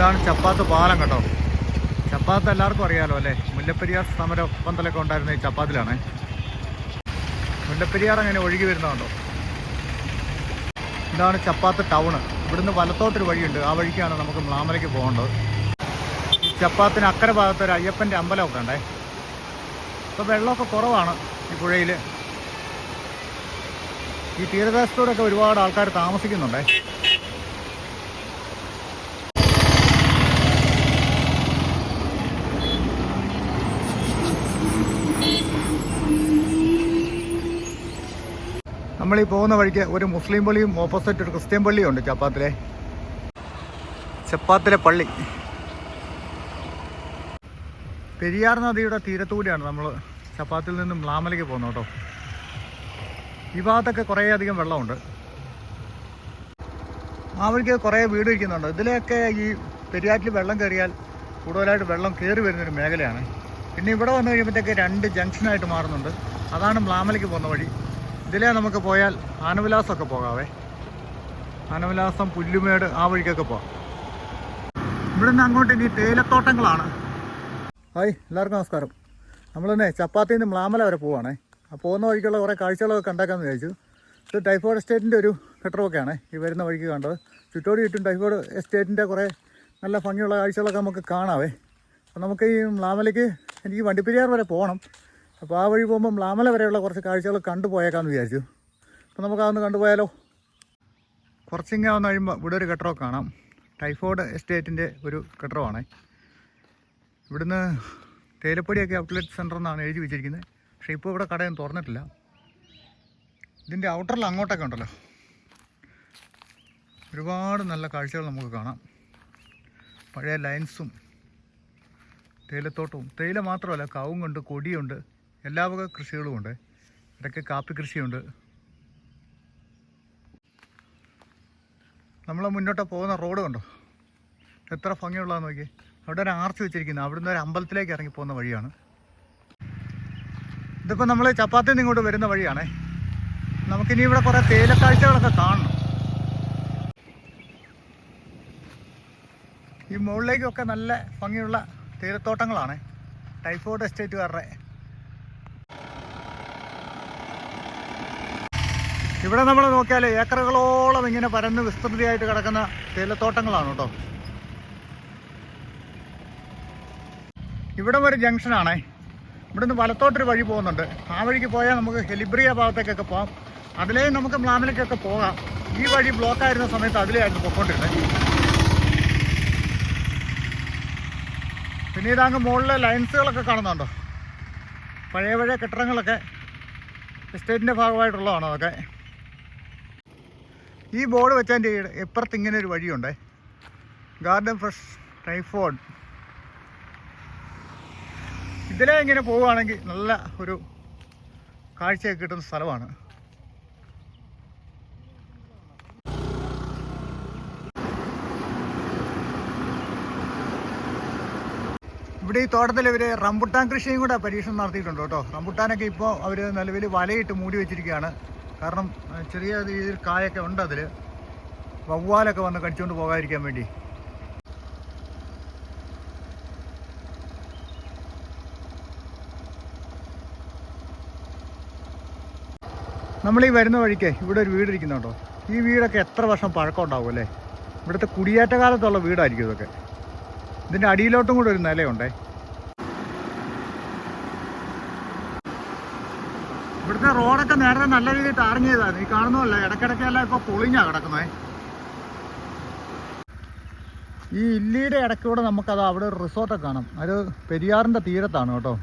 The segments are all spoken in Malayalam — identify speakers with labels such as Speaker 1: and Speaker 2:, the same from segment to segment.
Speaker 1: ഇതാണ് ചപ്പാത്ത് പാലം കേട്ടോ. ചപ്പാത്ത് എല്ലാവർക്കും അറിയാലോ അല്ലേ? മുല്ലപ്പെരിയാർ സമര പന്തലൊക്കെ ഉണ്ടായിരുന്ന ഈ ചപ്പാത്തിലാണ്. മുല്ലപ്പെരിയാർ അങ്ങനെ ഒഴുകി വരുന്നതുണ്ടോ ഇതാണ് ചപ്പാത്ത് ടൗണ്. ഇവിടുന്ന് വലത്തോട്ടൊരു വഴിയുണ്ട്. ആ വഴിക്കാണ് നമുക്ക് മ്ലാമലയ്ക്ക് പോകേണ്ടത്. ഈ ചപ്പാത്തിന് അക്കരെ ഭാഗത്ത് ഒരു അയ്യപ്പന്റെ അമ്പലമൊക്കെ ഉണ്ടേ. ഇപ്പോൾ വെള്ളമൊക്കെ കുറവാണ് ഈ പുഴയിൽ ഈ തീരദേശത്തോടൊക്കെ ഒരുപാട് ആൾക്കാർ താമസിക്കുന്നുണ്ടേ. നമ്മൾ ഈ പോകുന്ന വഴിക്ക് ഒരു മുസ്ലിം പള്ളിയും ഓപ്പോസിറ്റ് ഒരു ക്രിസ്ത്യൻ പള്ളിയും ഉണ്ട് ചപ്പാത്തിലെ. ചപ്പാത്തിലെ പള്ളി. പെരിയാർ നദിയുടെ തീരത്തൂടെയാണ് നമ്മൾ ചപ്പാത്തിൽ നിന്നും മ്ലാമലയ്ക്ക് പോകുന്നത് കേട്ടോ. ഈ ഭാഗത്തൊക്കെ കുറേയധികം വെള്ളമുണ്ട്. ആ വഴിക്ക് കുറേ വീട് ഇരിക്കുന്നുണ്ട്. ഇതിലെയൊക്കെ ഈ പെരിയാറ്റിൽ വെള്ളം കയറിയാൽ കൂടുതലായിട്ട് വെള്ളം കയറി വരുന്നൊരു മേഖലയാണ്. പിന്നെ ഇവിടെ വന്നു കഴിയുമ്പോഴത്തേക്ക് രണ്ട് ജംഗ്ഷനായിട്ട് മാറുന്നുണ്ട്. അതാണ് മ്ലാമലയ്ക്ക് പോകുന്ന വഴി. ഇതിലേ നമുക്ക് പോയാൽ ആനവിലാസമൊക്കെ പോകാവേ. ആനവിലാസം പുല്ലുമേട് ആ വഴിക്കൊക്കെ പോകാം. നിന്ന് അങ്ങോട്ട് ഇനി തേയിലത്തോട്ടങ്ങളാണ്. ഹായ് എല്ലാവർക്കും നമസ്കാരം. നമ്മളിന്നെ ചപ്പാത്തിയിൽ നിന്ന് മ്ലാമല വരെ പോവാണേ. ആ പോകുന്ന വഴിക്കുള്ള കുറേ കാഴ്ചകളൊക്കെ കണ്ടാക്കാമെന്ന് വിചാരിച്ചു. ഇത് ടൈഫോയിഡ് എസ്റ്റേറ്റിന്റെ ഒരു കെട്ടറൊക്കെയാണ് ഈ വരുന്ന വഴിക്ക് കണ്ടത്. ചുറ്റോടി ചുറ്റും ടൈഫോയിഡ് എസ്റ്റേറ്റിന്റെ കുറേ നല്ല ഭംഗിയുള്ള കാഴ്ചകളൊക്കെ നമുക്ക് കാണാവേ. അപ്പം നമുക്ക് ഈ മ്ലാമലയ്ക്ക് എനിക്ക് വണ്ടിപ്പെരിയാർ വരെ പോകണം. അപ്പോൾ ആ വഴി പോകുമ്പം ലാമല വരെയുള്ള കുറച്ച് കാഴ്ചകൾ കണ്ടുപോയേക്കാമെന്ന് വിചാരിച്ചു. അപ്പോൾ നമുക്ക് അതൊന്ന് കണ്ടുപോയാലോ കുറച്ചിങ്ങനെ ഒന്ന് കഴിയുമ്പോൾ ഇവിടെ ഒരു കെട്ടറോ കാണാം. ടൈഫോയിഡ് എസ്റ്റേറ്റിന്റെ ഒരു കെട്ടിടമാണേ. ഇവിടുന്ന് തേയിലപ്പൊടിയൊക്കെ ഔട്ട്ലെറ്റ് സെന്റർ എന്നാണ് എഴുതി വെച്ചിരിക്കുന്നത്. പക്ഷേ ഇപ്പോൾ ഇവിടെ കടയൊന്നും തുറന്നിട്ടില്ല. ഇതിന്റെ ഔട്ടറിൽ അങ്ങോട്ടൊക്കെ ഉണ്ടല്ലോ. ഒരുപാട് നല്ല കാഴ്ചകൾ നമുക്ക് കാണാം. പഴയ ലൈൻസും തേയിലത്തോട്ടവും. തേയില മാത്രമല്ല കവുങ്ങുണ്ട് കൊടിയുണ്ട്. എല്ലാ വക കൃഷികളും ഉണ്ട്. ഇടയ്ക്ക് കാപ്പി കൃഷിയുണ്ട്. നമ്മൾ മുന്നോട്ട് പോകുന്ന റോഡ് കണ്ടോ? എത്ര ഭംഗിയുള്ളതെന്ന് നോക്കി അവിടെ ഒരു ആർച്ച് വെച്ചിരിക്കുന്നത് അവിടുന്ന് ഒരു അമ്പലത്തിലേക്ക് ഇറങ്ങി പോകുന്ന വഴിയാണ്. ഇതിപ്പോൾ നമ്മൾ ചപ്പാത്തി ഇങ്ങോട്ട് വരുന്ന വഴിയാണേ. നമുക്കിനി ഇവിടെ കുറേ തേയിലക്കാഴ്ചകളൊക്കെ കാണണം. ഈ മുകളിലേക്കൊക്കെ നല്ല ഭംഗിയുള്ള തേയിലത്തോട്ടങ്ങളാണ്. ടൈഫോയിഡ് എസ്റ്റേറ്റുകാരുടെ ഇവിടെ നമ്മൾ നോക്കിയാൽ ഏക്കറുകളോളം ഇങ്ങനെ പരന്ന് വിസ്തൃതിയായിട്ട് കിടക്കുന്ന തേയിലത്തോട്ടങ്ങളാണ് കേട്ടോ. ഇവിടെ ഒരു ജംഗ്ഷനാണേ ഇവിടുന്ന് വലത്തോട്ടൊരു വഴി പോകുന്നുണ്ട്. ആ വഴിക്ക് പോയാൽ നമുക്ക് ഹെലിബ്രിയ ഭാഗത്തേക്കൊക്കെ പോകാം അതിലേ നമുക്ക് മ്ലാമിലേക്കൊക്കെ പോകാം. ഈ വഴി ബ്ലോക്ക് ആയിരുന്ന സമയത്ത് അതിലെയായിരുന്നു പൊക്കോണ്ടിരുന്നത്. പിന്നീട് ഇതങ്ങ് മുകളിലെ ലൈൻസുകളൊക്കെ കാണുന്നുണ്ടോ? പഴയ പഴയ കെട്ടിടങ്ങളൊക്കെ. എസ്റ്റേറ്റിന്റെ ഭാഗമായിട്ടുള്ളതാണ് അതൊക്കെ? ഈ ബോർഡ് വെച്ചതിന്റെ ഇപ്പുറത്ത് ഇങ്ങനെ ഒരു വഴിയുണ്ടേ. ഗാർഡൻ ഫ്രഷ് ടൈഫോൺ ഇതിലെ ഇങ്ങനെ പോവുകയാണെങ്കിൽ നല്ല ഒരു കാഴ്ചയൊക്കെ കിട്ടുന്ന സ്ഥലമാണ്. ഇവിടെ ഈ തോട്ടത്തിൽ ഇവർ റംബുട്ടാൻ കൃഷിയും കൂടെ പരീക്ഷണം നടത്തിയിട്ടുണ്ട് കേട്ടോ. റംബുട്ടാനൊക്കെ ഇപ്പോൾ അവർ നിലവിൽ വലയിട്ട് മൂടി വെച്ചിരിക്കുകയാണ്. കാരണം ചെറിയ രീതിയിൽ കായൊക്കെ ഉണ്ട് അതിൽ വവ്വാലൊക്കെ വന്ന് കടിച്ചുകൊണ്ട് പോകാതിരിക്കാൻ വേണ്ടി. നമ്മൾ ഈ വരുന്ന വഴിക്ക് ഇവിടെ ഒരു വീട് ഇരിക്കുന്നുണ്ടോ ഈ വീടൊക്കെ എത്ര വർഷം പഴക്കം ഉണ്ടാവും അല്ലേ? ഇവിടുത്തെ കുടിയേറ്റ കാലത്തുള്ള വീടായിരിക്കും ഇതൊക്കെ. ഇതിന്റെ അടിയിലോട്ടും കൂടെ ഒരു നിലയുണ്ടേ? ഇവിടുത്തെ റോഡൊക്കെ നേരത്തെ നല്ല രീതിയിൽ ടാറിങ് ചെയ്താണ് നീ കാണുന്നതല്ല ഇടയ്ക്കിടയ്ക്കെല്ലാം ഇപ്പോൾ പൊളിഞ്ഞാണ് കിടക്കുന്നത് ഈ ഇല്ലിയുടെ ഇടയ്ക്കൂടെ നമുക്കത് അവിടെ ഒരു റിസോർട്ടൊക്കെ കാണാം. അത് പെരിയാറിന്റെ തീരത്താണ് കേട്ടോ.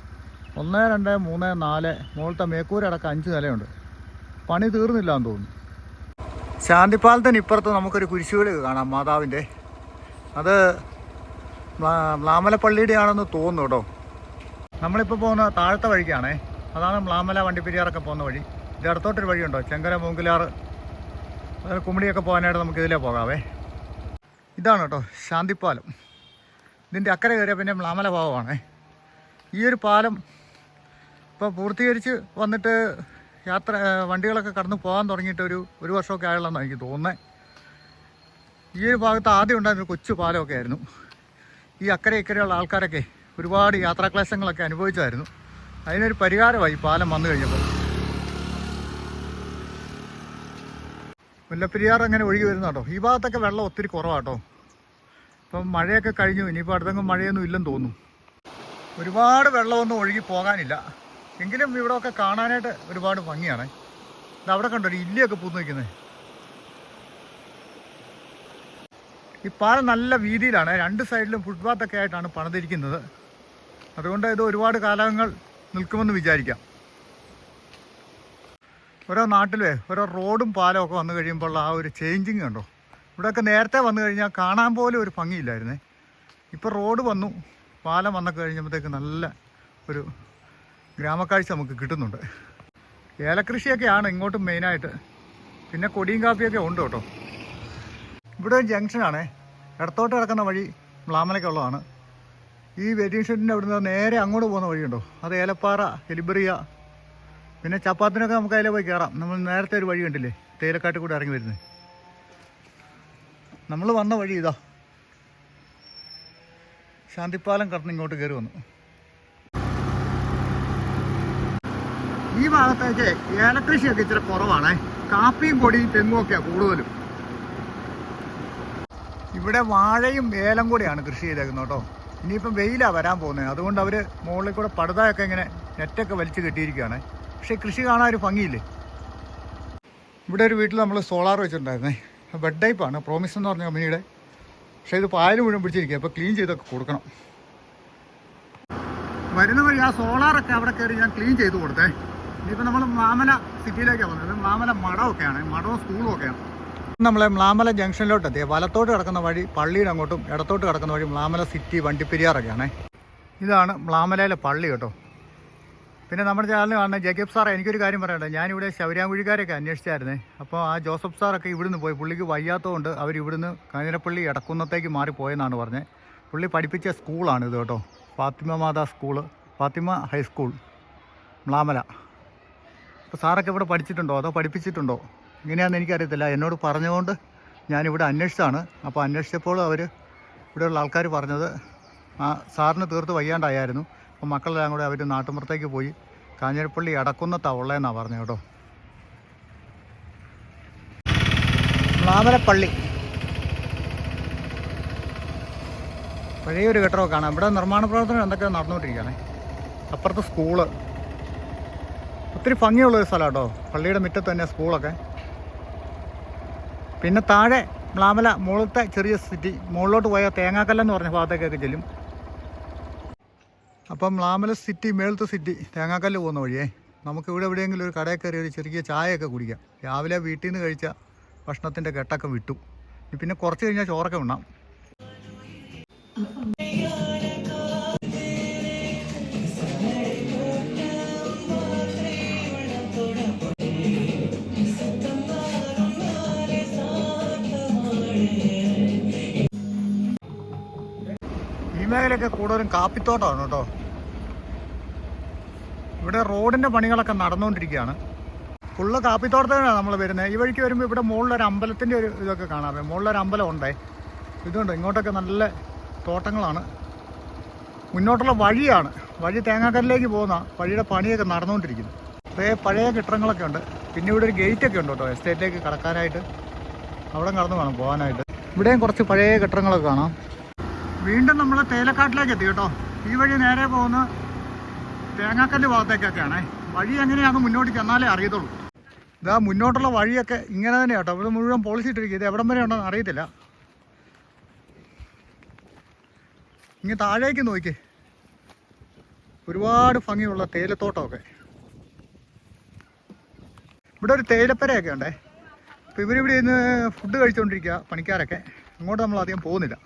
Speaker 1: ഒന്ന് രണ്ട് മൂന്ന് നാല് മുകളിലത്തെ മേക്കൂരടക്കം അഞ്ച് നിലയുണ്ട്. പണി തീർന്നില്ല എന്ന് തോന്നുന്നു. ശാന്തിപ്പാലത്തിന് ഇപ്പുറത്ത് നമുക്കൊരു കുരിശുകളി കാണാം മാതാവിന്റെ അത് മാമലപ്പള്ളിയുടെ ആണെന്ന് തോന്നുന്നു കേട്ടോ. നമ്മളിപ്പോൾ പോകുന്ന താഴത്തെ വഴിക്കാണേ. അതാണ് മ്ലാമല വണ്ടിപ്പെരിയാറൊക്കെ പോകുന്ന വഴി. ഇത് അടുത്തോട്ടൊരു വഴിയുണ്ടോ? ചെങ്കര മൂങ്കിലാറ് അതായത് കുമിടിയൊക്കെ പോകാനായിട്ട് നമുക്ക് ഇതിലേ പോകാവേ. ഇതാണ് കേട്ടോ ശാന്തിപ്പാലം. ഇതിന്റെ അക്കരെ കയറിയാൽ പിന്നെ മ്ലാമല ഭാഗമാണേ. ഈ ഒരു പാലം ഇപ്പോൾ പൂർത്തീകരിച്ച് വന്നിട്ട് യാത്ര വണ്ടികളൊക്കെ കടന്നു പോകാൻ തുടങ്ങിയിട്ട് ഒരു ഒരു വർഷമൊക്കെ ആയുള്ളതെന്നാണ് എനിക്ക് തോന്നുന്നത് ഈ ഒരു ഭാഗത്ത് ആദ്യം ഉണ്ടായിരുന്ന കൊച്ചു പാലമൊക്കെ ആയിരുന്നു. ഈ അക്കരെ ഇക്കരെയുള്ള ആൾക്കാരൊക്കെ ഒരുപാട് യാത്രാക്ലേശങ്ങളൊക്കെ അനുഭവിച്ചായിരുന്നു. അതിനൊരു പരിഹാരമായി പാലം വന്നു കഴിഞ്ഞപ്പോൾ. മുല്ലപ്പെരിയാർ അങ്ങനെ ഒഴുകി വരുന്നുണ്ടോ ഈ ഭാഗത്തൊക്കെ വെള്ളം ഒത്തിരി കുറവാട്ടോ ഇപ്പം മഴയൊക്കെ കഴിഞ്ഞു. ഇനിയിപ്പോൾ അടുത്തെങ്കിലും മഴയൊന്നും ഇല്ലെന്ന് തോന്നുന്നു. ഒരുപാട് വെള്ളമൊന്നും ഒഴുകി പോകാനില്ല. എങ്കിലും ഇവിടെയൊക്കെ കാണാനായിട്ട് ഒരുപാട് ഭംഗിയാണ്. ഇത് അവിടെ കണ്ടോ? ഒരു ഇല്ലിയൊക്കെ പൂന്ന് നിൽക്കുന്നത് ഈ പാലം നല്ല വീതിയിലാണ്. രണ്ട് സൈഡിലും ഫുട്പാത്തൊക്കെ ആയിട്ടാണ് പണിതിരിക്കുന്നത്. അതുകൊണ്ട് ഇത് ഒരുപാട് കാലങ്ങൾ നിൽക്കുമെന്ന് വിചാരിക്കാം. ഓരോ നാട്ടിലെ ഓരോ റോഡും പാലം ഒക്കെ വന്നു കഴിയുമ്പോൾ ആ ഒരു ചേഞ്ചിങ് കണ്ടോ? ഇവിടെയൊക്കെ നേരത്തെ വന്നു കഴിഞ്ഞാൽ കാണാൻ പോലും ഒരു ഭംഗിയില്ലായിരുന്നേ. ഇപ്പോൾ റോഡ് വന്നു പാലം വന്നൊക്കെ കഴിഞ്ഞപ്പോഴത്തേക്ക് നല്ല ഒരു ഗ്രാമക്കാഴ്ച നമുക്ക് കിട്ടുന്നുണ്ട്. ഏലക്കൃഷിയൊക്കെയാണ് ഇങ്ങോട്ടും മെയിനായിട്ട് പിന്നെ കൊടിയും കാപ്പിയൊക്കെ ഉണ്ട് കേട്ടോ. ഇവിടെ ഒരു ജംഗ്ഷനാണേ ഇടത്തോട്ട് കിടക്കുന്ന വഴി മ്ലാമലയ്ക്കുള്ളതാണ്. ഈ വെയിറ്റിംഗ് ഷെഡിന്റെ അവിടുന്ന് നേരെ അങ്ങോട്ട് പോകുന്ന വഴിയുണ്ടോ? അത് ഏലപ്പാറ എലിബറിയ പിന്നെ ചപ്പാത്തിനൊക്കെ നമുക്ക് അതിലെ പോയി കയറാം നമ്മൾ നേരത്തെ ഒരു വഴി കണ്ടില്ലേ? തേയിലക്കാട്ടിൽ കൂടെ ഇറങ്ങി വരുന്നത് നമ്മൾ വന്ന വഴി ഇതാ. ശാന്തിപ്പാലം കടന്ന് ഇങ്ങോട്ട് കയറി വന്നു. ഈ ഭാഗത്തേക്ക് ഏലകൃഷിയൊക്കെ ഇച്ചിരി കുറവാണേ. കാപ്പിയും കൊടിയും തെങ്ങും ഒക്കെയാണ് കൂടുതലും. ഇവിടെ വാഴയും ഏലം കൂടിയാണ് കൃഷി ചെയ്തേക്കുന്നത് കേട്ടോ. ഇനിയിപ്പം വെയിലാണ് വരാൻ പോകുന്നത് അതുകൊണ്ട് അവർ മുകളിൽ കൂടെ പടുതയൊക്കെ ഇങ്ങനെ നെറ്റൊക്കെ വലിച്ചു കെട്ടിയിരിക്കുകയാണ്. പക്ഷേ കൃഷി കാണാൻ ഒരു ഭംഗിയില്ലേ? ഇവിടെ ഒരു വീട്ടിൽ നമ്മൾ സോളാർ വെച്ചിട്ടുണ്ടായിരുന്നേ. ബെഡ് ടൈപ്പാണ് പ്രോമിസ് എന്ന് പറഞ്ഞ കമ്പനിയുടെ. പക്ഷേ ഇത് പായൽ മുഴുവൻ പിടിച്ചിരിക്കുക അപ്പോൾ ക്ലീൻ ചെയ്തൊക്കെ കൊടുക്കണം. വരുന്ന വഴി ആ സോളാറൊക്കെ അവിടെ കയറി ഞാൻ ക്ലീൻ ചെയ്ത് കൊടുത്തേ. ഇനിയിപ്പോൾ നമ്മൾ മാമല സിറ്റിയിലേക്കാണ് വന്നത് മാമല മഠമൊക്കെയാണ്. മഠവും സ്കൂളും ഒക്കെയാണ്. നമ്മളെ മ്ലാമല ജംഗ്ഷനിലോട്ട് എത്തിയ വലത്തോട്ട് കിടക്കുന്ന വഴി പള്ളിയുടെ അങ്ങോട്ടും ഇടത്തോട്ട് കിടക്കുന്ന വഴി മ്ലാമല സിറ്റി വണ്ടിപ്പെരിയാറൊക്കെയാണേ. ഇതാണ് മ്ലാമലയിലെ പള്ളി കേട്ടോ. പിന്നെ നമ്മുടെ ചാനലിൽ കാണുന്ന ജേക്കബ് സാറേ എനിക്കൊരു കാര്യം പറയണ്ടേ ഞാനിവിടെ ശൗര്യാങ്കുഴിക്കാരൊക്കെ അന്വേഷിച്ചായിരുന്നേ. അപ്പോൾ ആ ജോസഫ് സാറൊക്കെ ഇവിടുന്ന് പോയി. പുള്ളിക്ക് വയ്യാത്തതുകൊണ്ട് അവർ ഇവിടുന്ന് കാഞ്ഞിരപ്പള്ളി ഇടക്കുന്നത്തേക്ക് മാറിപ്പോയെന്നാണ് പറഞ്ഞത് പുള്ളി പഠിപ്പിച്ച സ്കൂളാണ് ഇത് കേട്ടോ. Fathima Matha school Fathima high school Mlamala. അപ്പോൾ സാറൊക്കെ ഇവിടെ പഠിച്ചിട്ടുണ്ടോ? അതോ പഠിപ്പിച്ചിട്ടുണ്ടോ? ഇങ്ങനെയാണെന്ന് എനിക്കറിയത്തില്ല. എന്നോട് പറഞ്ഞുകൊണ്ട് ഞാനിവിടെ അന്വേഷിച്ചാണ് അപ്പോൾ അന്വേഷിച്ചപ്പോൾ അവർ ഇവിടെയുള്ള ആൾക്കാർ പറഞ്ഞത് ആ സാറിന് തീർത്ത് വയ്യാണ്ടായിരുന്നു. അപ്പോൾ മക്കളെല്ലാം കൂടെ അവർ നാട്ടുമ്പുറത്തേക്ക് പോയി കാഞ്ഞിരപ്പള്ളി അടക്കുന്ന ഉള്ളതെന്നാണ് പറഞ്ഞത് കേട്ടോ. മാമലപ്പള്ളി പഴയൊരു കെട്ടിടമൊക്കെ കാണാം. ഇവിടെ നിർമ്മാണ പ്രവർത്തനം എന്തൊക്കെ നടന്നുകൊണ്ടിരിക്കുകയാണ്. അപ്പുറത്ത് സ്കൂൾ. ഒത്തിരി ഭംഗിയുള്ളൊരു സ്ഥലമാണ് സ്ഥലം കേട്ടോ. പള്ളിയുടെ മുറ്റത്ത് തന്നെ സ്കൂളൊക്കെ. പിന്നെ താഴെ മ്ലാമല മുകളിലത്തെ ചെറിയ സിറ്റി മുകളിലോട്ട് പോയാൽ തേങ്ങാക്കല്ലെന്ന് പറഞ്ഞ ഭാഗത്തേക്കൊക്കെ ചെല്ലും. അപ്പം മ്ലാമല സിറ്റി മേളത്തെ സിറ്റി തേങ്ങാക്കല്ല് പോകുന്ന വഴിയേ. നമുക്ക് ഇവിടെ എവിടെയെങ്കിലും ഒരു കടയിൽ കയറി ഒരു ചെറിയ ചായയൊക്കെ കുടിക്കാം. രാവിലെ വീട്ടിൽ നിന്ന് കഴിച്ച ഭക്ഷണത്തിന്റെ കെട്ടൊക്കെ വിട്ടു. പിന്നെ കുറച്ച് കഴിഞ്ഞാൽ ചോറൊക്കെ ഉണ്ണാം. മേഖലയൊക്കെ കൂടുതലും കാപ്പിത്തോട്ടമാണ് കേട്ടോ. ഇവിടെ റോഡിന്റെ പണികളൊക്കെ നടന്നുകൊണ്ടിരിക്കുകയാണ്. ഫുള്ള് കാപ്പിത്തോട്ടത്തിനാണ് നമ്മൾ വരുന്നത്. ഈ വഴിക്ക് വരുമ്പോൾ ഇവിടെ മുകളിലൊരു അമ്പലത്തിന്റെ ഒരു ഇതൊക്കെ കാണാമേ മുകളിലൊരു അമ്പലം ഉണ്ടേ. ഇതുണ്ട്. ഇങ്ങോട്ടൊക്കെ നല്ല തോട്ടങ്ങളാണ്. മുന്നോട്ടുള്ള വഴിയാണ്. വഴി തേങ്ങാക്കല്ലിലേക്ക് പോകുന്ന വഴിയുടെ പണിയൊക്കെ നടന്നുകൊണ്ടിരിക്കുന്നു. കുറേ പഴയ കെട്ടിടങ്ങളൊക്കെ ഉണ്ട്. പിന്നെ ഇവിടെ ഒരു ഗേറ്റൊക്കെ ഉണ്ട് കേട്ടോ. എസ്റ്റേറ്റിലേക്ക് കടക്കാനായിട്ട്. അവിടെ കടന്നു വേണം പോകാനായിട്ട്. ഇവിടെയും കുറച്ച് പഴയ കെട്ടിടങ്ങളൊക്കെ കാണാം. വീണ്ടും നമ്മൾ തേയിലക്കാട്ടിലേക്ക് എത്തി കേട്ടോ. ഈ വഴി നേരെ പോകുന്ന തേങ്ങാക്കല്ല് ഭാഗത്തേക്കൊക്കെയാണേ. വഴി എങ്ങനെയാണ് മുന്നോട്ട് ചെന്നാലേ അറിയത്തുള്ളൂ. ഇതാ മുന്നോട്ടുള്ള വഴിയൊക്കെ ഇങ്ങനെ തന്നെ കേട്ടോ. ഇവിടെ മുഴുവൻ പോളിസി ഇട്ടിരിക്കുക ഇത് എവിടം വരെ ഉണ്ടെന്ന് അറിയത്തില്ല. ഇങ്ങ് താഴേക്ക് നോക്കി ഒരുപാട് ഭംഗിയുള്ള തേയിലത്തോട്ടമൊക്കെ. ഇവിടെ ഒരു തേയിലപ്പരയൊക്കെ ഉണ്ടേ. അപ്പോൾ ഇവരിവിടെ ഇന്ന് ഫുഡ് കഴിച്ചുകൊണ്ടിരിക്കുക പണിക്കാരൊക്കെ. അങ്ങോട്ട് നമ്മൾ അധികം പോകുന്നില്ല.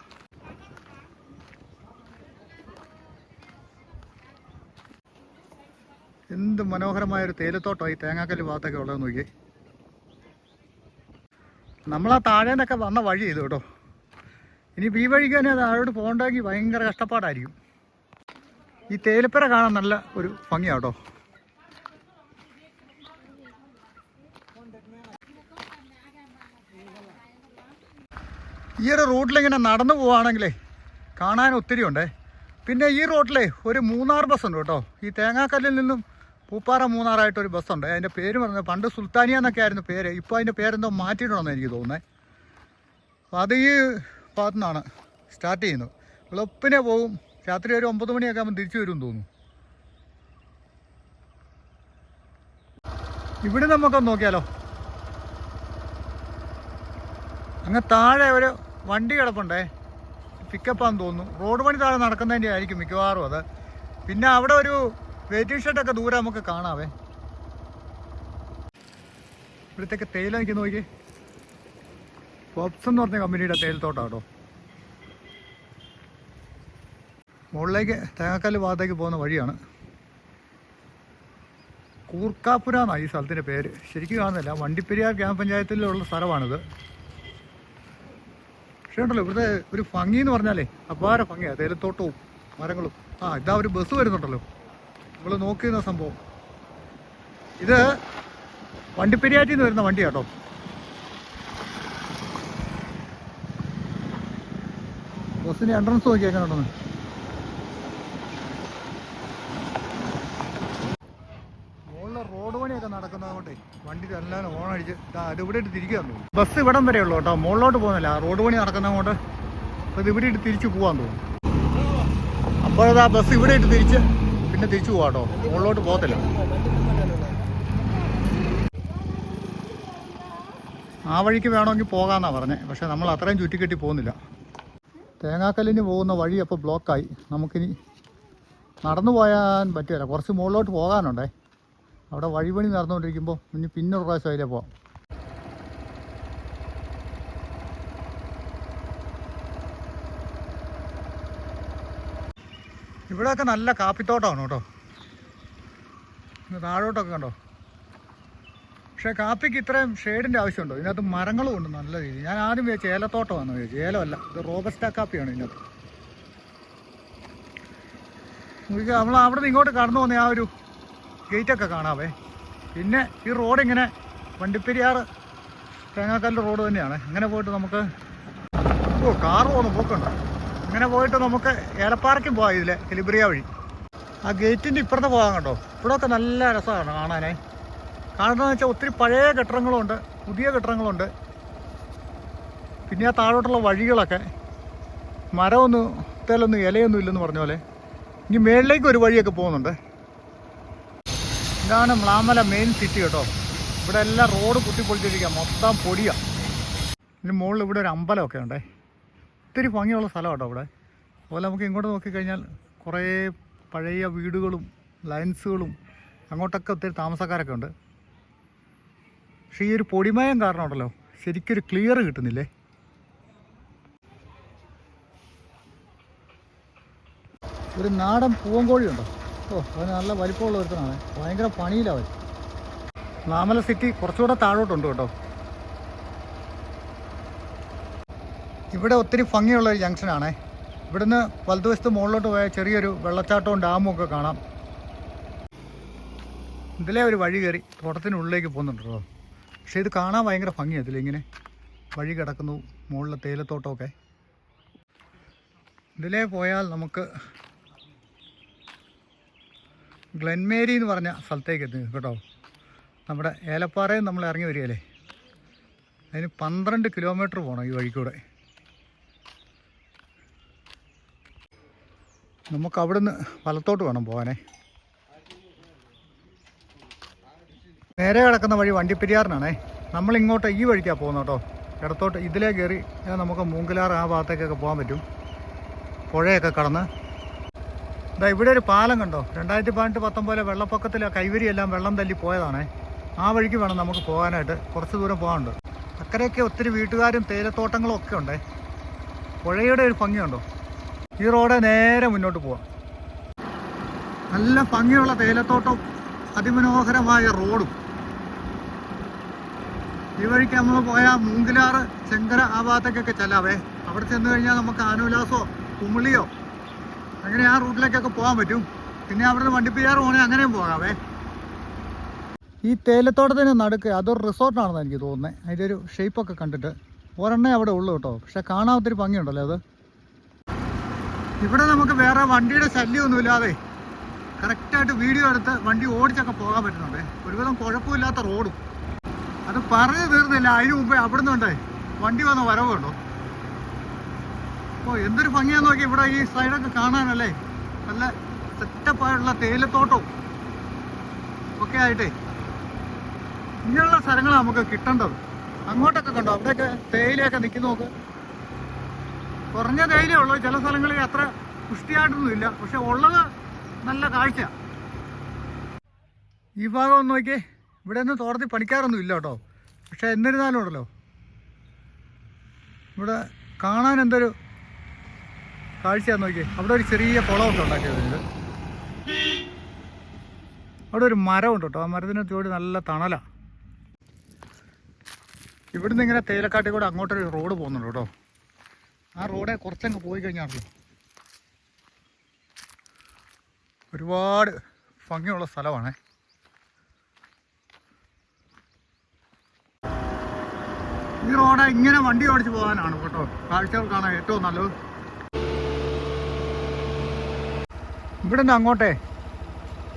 Speaker 1: എന്ത് മനോഹരമായ ഒരു തേയിലത്തോട്ടം ഈ തേങ്ങാക്കല്ല് ഭാഗത്തൊക്കെ ഉള്ളത് നോക്കി നമ്മൾ ആ താഴെ നിന്നൊക്കെ വന്ന വഴി ചെയ്തു കേട്ടോ. ഇനി ഈ വഴിക്ക് തന്നെ താഴോട്ട് പോകണ്ടെങ്കിൽ ഭയങ്കര കഷ്ടപ്പാടായിരിക്കും. ഈ തേയിലപ്പര കാണാൻ നല്ല ഒരു ഭംഗിയാട്ടോ ഈ ഒരു റൂട്ടിലിങ്ങനെ നടന്നു പോവുകയാണെങ്കിലേ കാണാൻ ഒത്തിരി ഉണ്ടേ പിന്നെ ഈ റോട്ടിലെ ഒരു മൂന്നാർ ബസ് ഉണ്ട് കേട്ടോ. ഈ തേങ്ങാക്കല്ലിൽ നിന്നും പൂപ്പാറ മൂന്നാറായിട്ടൊരു ബസ്സുണ്ട്. അതിന്റെ പേര് പറഞ്ഞത് പണ്ട് സുൽത്താനിയ എന്നൊക്കെ ആയിരുന്നു പേര്. ഇപ്പോൾ അതിന്റെ പേരെന്തോ മാറ്റിയിട്ടുണ്ടെന്ന് എനിക്ക് തോന്നുന്നത് അപ്പോൾ അത് ഈ ഭാഗത്തു നിന്നാണ് സ്റ്റാർട്ട് ചെയ്യുന്നത്. വെളുപ്പിനെ പോകും. രാത്രി ഒരു ഒമ്പത് മണിയൊക്കെ ആകുമ്പോൾ തിരിച്ചു വരും തോന്നുന്നു. ഇവിടെ നമുക്കൊന്ന് നോക്കിയാലോ? അങ്ങ് താഴെ ഒരു വണ്ടി കിടപ്പുണ്ടേ. പിക്കപ്പാന്ന് തോന്നുന്നു. റോഡ് പണി താഴെ നടക്കുന്നതിന്റെ ആയിരിക്കും മിക്കവാറും അത്. പിന്നെ അവിടെ ഒരു വെയിറ്റിംഗ് ഷെഡൊക്കെ ദൂരെ നമുക്ക് കാണാവേ. ഇവിടത്തേക്ക് തേയില എനിക്ക് നോക്കി. പോപ്സ് എന്ന് പറഞ്ഞ കമ്പനിയുടെ തേയിലത്തോട്ടാട്ടോ. മുകളിലേക്ക് തേങ്ങാക്കാൽ ഭാഗത്തേക്ക് പോകുന്ന വഴിയാണ്. കൂർക്കാപ്പുര എന്നാണ് ഈ സ്ഥലത്തിന്റെ പേര്. ശരിക്കും കാണുന്നില്ല. വണ്ടിപ്പെരിയാർ ഗ്രാമപഞ്ചായത്തിലുള്ള സ്ഥലമാണിത്. പക്ഷേ ഉണ്ടല്ലോ ഇവിടുത്തെ ഒരു ഭംഗി എന്ന് പറഞ്ഞാലേ അപാര ഭംഗിയാണ് തേയിലത്തോട്ടവും മരങ്ങളും. ആ ഇതാ ഒരു ബസ് വരുന്നുണ്ടല്ലോ. നമ്മൾ നോക്കിയിരുന്ന സംഭവം. ഇത് വണ്ടിപ്പെരിയാറ്റിൽ നിന്ന് വരുന്ന വണ്ടി കേട്ടോ. ബസ്സിന്റെ എൻട്രൻസ് നോക്കി എങ്ങനെയുണ്ടെന്ന് മുകളിലെ റോഡ് പണിയൊക്കെ നടക്കുന്നത് കൊണ്ടേ വണ്ടി എല്ലാം ഓണടിച്ച് അത് ഇവിടെ ഇട്ട് തിരിക്കാൻ തോന്നുന്നു. ബസ് ഇവിടം വരെ ഉള്ളൂ കേട്ടോ. മുകളിലോട്ട് പോകുന്നില്ല. റോഡ് പണി നടക്കുന്നത് കൊണ്ട് ഇത് ഇവിടെ ഇട്ട് തിരിച്ചു പോകാൻ തോന്നുന്നു. അപ്പോൾ ആ ബസ് ഇവിടെ ഇട്ട് തിരിച്ച് പിന്നെ തിരിച്ചു പോവാട്ടോ. മുകളിലോട്ട് പോകത്തില്ല. ആ വഴിക്ക് വേണമെങ്കിൽ പോകാമെന്നാണ് പറഞ്ഞത് പക്ഷേ നമ്മൾ അത്രയും ചുറ്റിക്കെട്ടി പോകുന്നില്ല. തേങ്ങാക്കല്ലിന് പോകുന്ന വഴി അപ്പോൾ ബ്ലോക്കായി. നമുക്കിനി നടന്നു പോയാൻ പറ്റില്ല. കുറച്ച് മുകളിലോട്ട് പോകാനുണ്ടേ. അവിടെ വഴിപണി നടന്നുകൊണ്ടിരിക്കുമ്പോൾ ഇനി പിന്നൊരു പ്രാവശ്യം അതിലേ പോവാം. ഇവിടെയൊക്കെ നല്ല കാപ്പിത്തോട്ടമാണ് കേട്ടോ. താഴോട്ടൊക്കെ കണ്ടോ? പക്ഷേ കാപ്പിക്ക് ഇത്രയും ഷെയ്ഡിന്റെ ആവശ്യമുണ്ടോ? ഇതിനകത്ത് മരങ്ങളും ഉണ്ട് നല്ല രീതിയിൽ ഞാൻ ആദ്യം വിചാരിച്ചു ഏലത്തോട്ടമാണെന്ന് വിചാരിച്ചു. ഏലമല്ല ഇത് റോബസ്റ്റ കാപ്പിയാണ് ഇതിനകത്ത്. നമ്മൾ അവിടെ ഇങ്ങോട്ട് കടന്നു പോകുന്ന ആ ഒരു ഗേറ്റൊക്കെ കാണാവേ. പിന്നെ ഈ റോഡ് ഇങ്ങനെ വണ്ടിപ്പെരിയാർ തേങ്ങാക്കല്ല് റോഡ് തന്നെയാണ്. അങ്ങനെ പോയിട്ട് നമുക്ക് ഓ കാറ് പോകുന്ന പോക്കുണ്ട്? ഇങ്ങനെ പോയിട്ട് നമുക്ക് ഏലപ്പാറയ്ക്കും പോകാം ഇതിലെ എലിബ്രിയ വഴി. ആ ഗേറ്റിന്റെ ഇപ്പുറത്ത് പോകാൻ കേട്ടോ ഇവിടെയൊക്കെ നല്ല രസമാണ് കാണാനേ. കാണുന്നതെന്ന് വെച്ചാൽ ഒത്തിരി പഴയ കെട്ടിടങ്ങളുണ്ട് പുതിയ കെട്ടിടങ്ങളുണ്ട്. പിന്നെ ആ താഴോട്ടുള്ള വഴികളൊക്കെ മരമൊന്നും തേലൊന്നും ഇലയൊന്നും ഇല്ലെന്ന് പറഞ്ഞ പോലെ. ഇനി മേളിലേക്ക് ഒരു വഴിയൊക്കെ പോകുന്നുണ്ട്. ഇതാണ് മ്ലാമല മെയിൻ സിറ്റി കേട്ടോ. ഇവിടെ എല്ലാം റോഡ് കുത്തിപ്പൊളിച്ചിരിക്കുക മൊത്തം പൊടിയാണ് ഇതിന് മുകളിൽ ഇവിടെ ഒരു അമ്പലമൊക്കെ ഉണ്ടേ. ഒത്തിരി ഭംഗിയുള്ള സ്ഥലം കേട്ടോ അവിടെ. അതുപോലെ നമുക്ക് ഇങ്ങോട്ട് നോക്കിക്കഴിഞ്ഞാൽ കുറേ പഴയ വീടുകളും ലൈൻസുകളും അങ്ങോട്ടൊക്കെ ഒത്തിരി താമസക്കാരൊക്കെ ഉണ്ട്. പക്ഷേ ഈ ഒരു പൊടിമയം കാരണം ഉണ്ടല്ലോ. ശരിക്കൊരു ക്ലിയർ കിട്ടുന്നില്ലേ? ഒരു നാടൻ പൂവൻകോഴി ഉണ്ടോ? ഓ അവന് നല്ല വലിപ്പമുള്ള ഒരുത്തനാണ്. ഭയങ്കര പണിയിലവൻ നാമല സിറ്റി കുറച്ചുകൂടെ താഴോട്ടുണ്ട് കേട്ടോ. ഇവിടെ ഒത്തിരി ഭംഗിയുള്ള ഒരു ജംഗ്ഷനാണ്. ഇവിടുന്ന് വലതുവശത്ത് മുകളിലോട്ട് പോയ ചെറിയൊരു വെള്ളച്ചാട്ടവും ഡാമും ഒക്കെ കാണാം. ഇതിലെ ഒരു വഴി കയറി തോട്ടത്തിനുള്ളിലേക്ക് പോകുന്നുണ്ടല്ലോ പക്ഷെ ഇത് കാണാൻ ഭയങ്കര ഭംഗിയാണ് ഇതിലിങ്ങനെ വഴി കിടക്കുന്നു മുകളിലെ തേയിലത്തോട്ടമൊക്കെ. ഇതിലേ പോയാൽ നമുക്ക് ഗ്ലെൻമേരി എന്ന് പറഞ്ഞ സ്ഥലത്തേക്ക് എത്തി കേട്ടോ. നമ്മുടെ ഏലപ്പാറയിൽ നമ്മൾ ഇറങ്ങി വരികയല്ലേ. അതിന് പന്ത്രണ്ട് കിലോമീറ്റർ പോകണം ഈ വഴിക്കൂടെ. നമുക്ക് അവിടുന്ന് വലത്തോട്ട് വേണം പോകാനേ. നേരെ കിടക്കുന്ന വഴി വണ്ടിപ്പെരിയാറിനാണേ. നമ്മൾ ഇങ്ങോട്ട് ഈ വഴിക്കാണ് പോകുന്നത് കേട്ടോ. ഇടത്തോട്ട് ഇതിലേ കയറി നമുക്ക് മൂങ്കിലാർ ആ ഭാഗത്തേക്കൊക്കെ പോകാൻ പറ്റും. പുഴയൊക്കെ കടന്ന്. ഇതാ ഇവിടെ ഒരു പാലം കണ്ടോ? രണ്ടായിരത്തി പതിനെട്ട് പത്തൊമ്പതിലെ വെള്ളപ്പൊക്കത്തിൽ കൈവരി എല്ലാം വെള്ളം തല്ലി പോയതാണേ. ആ വഴിക്ക് വേണം നമുക്ക് പോകാനായിട്ട്. കുറച്ച് ദൂരം പോകാനുണ്ട്. അക്കരയൊക്കെ ഒത്തിരി വീട്ടുകാരും തേയിലത്തോട്ടങ്ങളും ഒക്കെ ഉണ്ടേ. പുഴയുടെ ഒരു ഭംഗിയുണ്ടോ? ഈ റോഡ് നേരെ മുന്നോട്ട് പോവാം. നല്ല ഭംഗിയുള്ള തേയിലത്തോട്ടം അതിമനോഹരമായ റോഡും. ഈ വഴിക്ക് നമ്മൾ പോയാൽ മൂങ്കിലാറ് ചെങ്കര ആ ഭാഗത്തേക്കൊക്കെ ചെല്ലാവേ. അവിടെ ചെന്ന് കഴിഞ്ഞാൽ നമുക്ക് ആനുലാസോ കുമിളിയോ അങ്ങനെ ആ റൂട്ടിലേക്കൊക്കെ പോകാൻ പറ്റും. പിന്നെ അവിടെ നിന്ന് വണ്ടിപ്പിയാറ് പോകണേ അങ്ങനെയും പോകാവേ. ഈ തേയിലത്തോട്ടത്തിന് നടുക്ക് അതൊരു റിസോർട്ടാണെന്ന് എനിക്ക് തോന്നുന്നത്. അതിന്റെ ഒരു ഷേപ്പൊക്കെ കണ്ടിട്ട്. ഒരെണ്ണേ അവിടെ ഉള്ളൂ കേട്ടോ. പക്ഷെ കാണാൻ ഒത്തിരി ഭംഗിയുണ്ടല്ലോ അത്? ഇവിടെ നമുക്ക് വേറെ വണ്ടിയുടെ ശല്യമൊന്നുമില്ലാതെ കറക്റ്റായിട്ട് വീഡിയോ എടുത്ത് വണ്ടി ഓടിച്ചൊക്കെ പോകാൻ പറ്റുന്നുണ്ട്. ഒരുവിധം കുഴപ്പമില്ലാത്ത റോഡും. അത് പറഞ്ഞു തീർന്നില്ല. അതിന് മുമ്പേ അവിടെ നിന്നുണ്ടേ വണ്ടി വന്ന വരവുണ്ടോ അപ്പോൾ എന്തൊരു ഭംഗിയാന്ന് നോക്കി ഇവിടെ ഈ സൈഡൊക്കെ കാണാനല്ലേ? നല്ല സെറ്റപ്പായിട്ടുള്ള തേയിലത്തോട്ടവും ഒക്കെ ആയിട്ടേ. ഇങ്ങനെയുള്ള സ്ഥലങ്ങളാണ് നമുക്ക് കിട്ടേണ്ടത്. അങ്ങോട്ടൊക്കെ കണ്ടോ? അവിടെയൊക്കെ തേയിലയൊക്കെ നിൽക്കുന്ന നോക്ക് കുറഞ്ഞ തേയിലേ ഉള്ളൂ ചില സ്ഥലങ്ങളിൽ അത്ര പുഷ്ടിയായിട്ടൊന്നും ഇല്ല പക്ഷെ ഉള്ളത് നല്ല കാഴ്ച ഈ ഭാഗം ഒന്ന് നോക്കിയേ. ഇവിടെ ഒന്നും തോർത്തി പണിക്കാറൊന്നും ഇല്ല കേട്ടോ. പക്ഷെ എന്നിരുന്നാലും ഉണ്ടല്ലോ. ഇവിടെ കാണാൻ എന്തൊരു കാഴ്ചയാന്ന് നോക്കിയേ. അവിടെ ഒരു ചെറിയ കുളമൊക്കെ ഉണ്ടാക്കിയത് അവിടെ ഒരു മരമുണ്ട് കേട്ടോ. ആ മരത്തിന് ചുവട് നല്ല തണലാണ് ഇവിടുന്ന് ഇങ്ങനെ തേയിലക്കാട്ടിൽ കൂടെ അങ്ങോട്ടൊരു റോഡ് പോകുന്നുണ്ട് കേട്ടോ. ആ റോഡെ കുറച്ചങ്ങ് പോയി കഴിഞ്ഞാണല്ലോ ഒരുപാട് ഭംഗിയുള്ള സ്ഥലമാണേ. ഈ റോഡ് ഇങ്ങനെ വണ്ടി ഓടിച്ച് പോകാനാണ് കേട്ടോ. കാഴ്ചകൾ കാണാൻ ഏറ്റവും നല്ലത്. ഇവിടെ നിന്ന് അങ്ങോട്ടേ